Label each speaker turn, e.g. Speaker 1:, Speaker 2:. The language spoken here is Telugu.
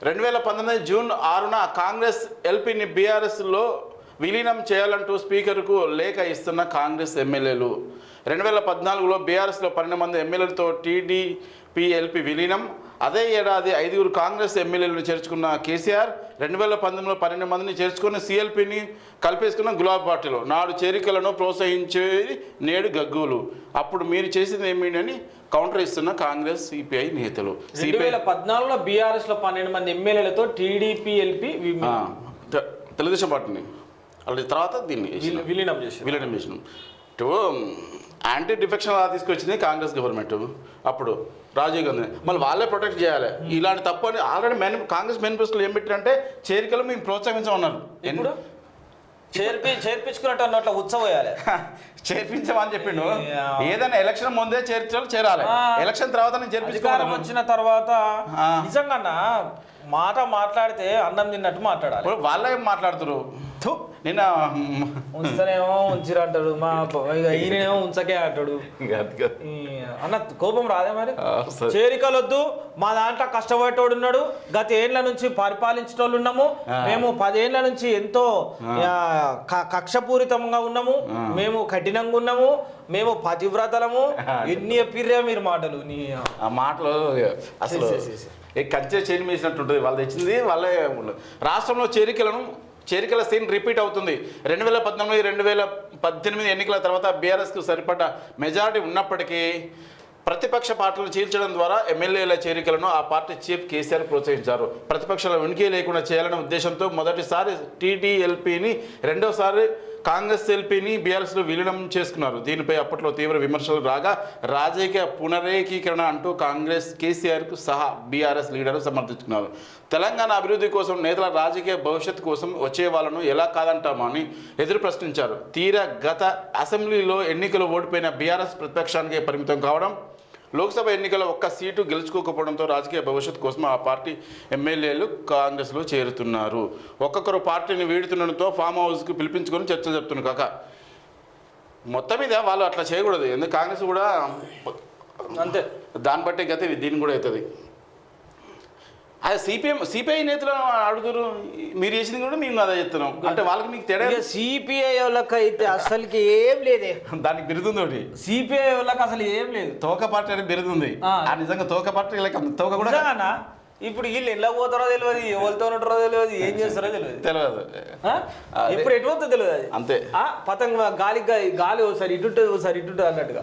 Speaker 1: రెండు వేల పంతొమ్మిది జూన్ ఆరున కాంగ్రెస్ ఎల్పీని బీఆర్ఎస్లో విలీనం చేయాలంటూ స్పీకర్కు లేఖ ఇస్తున్న కాంగ్రెస్ ఎమ్మెల్యేలు. రెండు వేల పద్నాలుగులో బీఆర్ఎస్లో పన్నెండు మంది ఎమ్మెల్యేలతో టీడీపీ ఎల్పీ విలీనం. అదే ఏడాది ఐదుగురు కాంగ్రెస్ ఎమ్మెల్యేలను చేర్చుకున్న కేసీఆర్ రెండు వేల పంతొమ్మిదిలో పన్నెండు మందిని చేర్చుకుని సిఎల్పిని కల్పేసుకున్న గులాబీ పార్టీలో. నాడు చేరికలను ప్రోత్సహించేది నేడు గగ్గులు. అప్పుడు మీరు చేసింది ఏమిటని కౌంటర్ ఇస్తున్న కాంగ్రెస్ సిపిఐ నేతలు. సిపిఐ
Speaker 2: వేల పద్నాలుగులో బీఆర్ఎస్లో పన్నెండు మంది ఎమ్మెల్యేలతో టీడీపీ ఎల్పీ
Speaker 1: ఆ, తె- తెలుగుదేశం పార్టీని. అలాంటి తర్వాత దీన్ని.
Speaker 2: విలీనం చేసి
Speaker 1: విలీనం చేసినాం. ఇటు యాంటీ డిఫెక్షన్ లా తీసుకొచ్చింది కాంగ్రెస్ గవర్నమెంట్. అప్పుడు రాజీవ్ గాంధీ. మళ్ళీ వాళ్ళే ప్రొటెక్ట్ చేయాలి. ఇలాంటి తప్పు అని ఆల్రెడీ మెన్ కాంగ్రెస్ మేనిఫెస్టోలో ఏం పెట్టారంటే చేరికలు మేము ప్రోత్సహించమన్నారు.
Speaker 2: ఇప్పుడు చేర్పి చేర్పించుకున్నట్టు అన్నట్లు ఉత్సవేయాలి
Speaker 1: చేర్పించమని చెప్పిండు. ఏదైనా ఎలక్షన్ ముందే చేర్చాలి చేరాలి. ఎలక్షన్ తర్వాత నేను చేర్పించుకోవాలి
Speaker 2: వచ్చిన తర్వాత. నిజంగా మాట మాట్లాడితే అన్నం తిన్నట్టు మాట్లాడాలి.
Speaker 1: వాళ్ళే ఏం మాట్లాడుతున్నారు
Speaker 2: థు,
Speaker 1: నిన్న
Speaker 2: ఉంచుతానేమో ఉంచిరు అంటాడు మా ఈయనేమో ఉంచకే అంటాడు. అన్న కోపం రాదే మరి. చేరికలొద్దు మా దాంట్లో కష్టపడేటోడు ఉన్నాడు గత ఏళ్ళ నుంచి పరిపాలించేటోళ్ళు ఉన్నాము. మేము పదేళ్ళ నుంచి ఎంతో కక్షపూరితంగా ఉన్నాము. మేము కఠినంగా ఉన్నాము మేము పతివ్రతలము ఎన్ని చెప్పిర్రే మీరు మాటలు నీ
Speaker 1: మాటలు అసలు ఏ కంచె చేంజ్ చేసినట్టు ఉంటుంది వాళ్ళు తెచ్చింది వాళ్ళే రాష్ట్రంలో చేరికలను చేరికల సీన్ రిపీట్ అవుతుంది. రెండు వేల పద్నాలుగు రెండు వేల పద్దెనిమిది ఎన్నికల తర్వాత బీఆర్ఎస్కు సరిపడ్డ మెజారిటీ ఉన్నప్పటికీ ప్రతిపక్ష పార్టీలు చీల్చడం ద్వారా ఎమ్మెల్యేల చేరికలను ఆ పార్టీ చీఫ్ కేసీఆర్ ప్రోత్సహించారు. ప్రతిపక్షాల ఉనికి లేకుండా చేయాలనే ఉద్దేశంతో మొదటిసారి టీడీఎల్పీని రెండోసారి కాంగ్రెస్ ఎల్పీని బీఆర్ఎస్లో విలీనం చేసుకున్నారు. దీనిపై అప్పట్లో తీవ్ర విమర్శలు రాగా రాజకీయ పునరేకీకరణ అంటూ కాంగ్రెస్ కేసీఆర్కు సహా బీఆర్ఎస్ లీడర్లు సమర్థించుకున్నారు. తెలంగాణ అభివృద్ధి కోసం నేతల రాజకీయ భవిష్యత్తు కోసం వచ్చే వాళ్ళను ఎలా కాదంటామని ఎదురు ప్రశ్నించారు. తీరా గత అసెంబ్లీలో ఎన్నికలు ఓడిపోయిన బీఆర్ఎస్ ప్రతిపక్షానికి పరిమితం కావడం లోక్సభ ఎన్నికల ఒక్క సీటు గెలుచుకోకపోవడంతో రాజకీయ భవిష్యత్తు కోసం ఆ పార్టీ ఎమ్మెల్యేలు కాంగ్రెస్లో చేరుతున్నారు. ఒక్కొక్కరు పార్టీని వీడుతుండడంతో ఫామ్ హౌస్కి పిలిపించుకొని చర్చలు చెప్తున్నారు కాక. మొత్తం మీద వాళ్ళు అట్లా చేయకూడదు. ఎందుకు కాంగ్రెస్ కూడా
Speaker 2: అంతే.
Speaker 1: దాన్ని బట్టి గతి దీన్ని కూడా అవుతుంది. అదే సిపిఎం సిపిఐ నేతలు అడుగుతారు మీరు చేసింది కూడా మేము అదే చెప్తున్నాం. అంటే వాళ్ళకి మీకు తేడా
Speaker 2: సిపిఐ వాళ్ళకి అయితే అసలుకి ఏం లేదే.
Speaker 1: దానికి బిరుదుంది ఒకటి.
Speaker 2: సిపిఐ వాళ్ళకి అసలు ఏం లేదు.
Speaker 1: తోక పార్టీ అని బిరుదుంది
Speaker 2: ఆ.
Speaker 1: నిజంగా తోక పార్టీ తోక కూడా?
Speaker 2: ఇప్పుడు వీళ్ళు ఎలా పోతారో తెలియదు ఎవరితో ఉంటారో తెలియదు ఏం చేస్తారో తెలియదు.
Speaker 1: తెలియదు.
Speaker 2: ఎప్పుడు ఎటు పోతుందో తెలియదు అది.
Speaker 1: అంతే.
Speaker 2: పతంగ గాలి గాలి గాలి ఒకసారి ఇటు ఒకసారి ఇటు అన్నట్టుగా.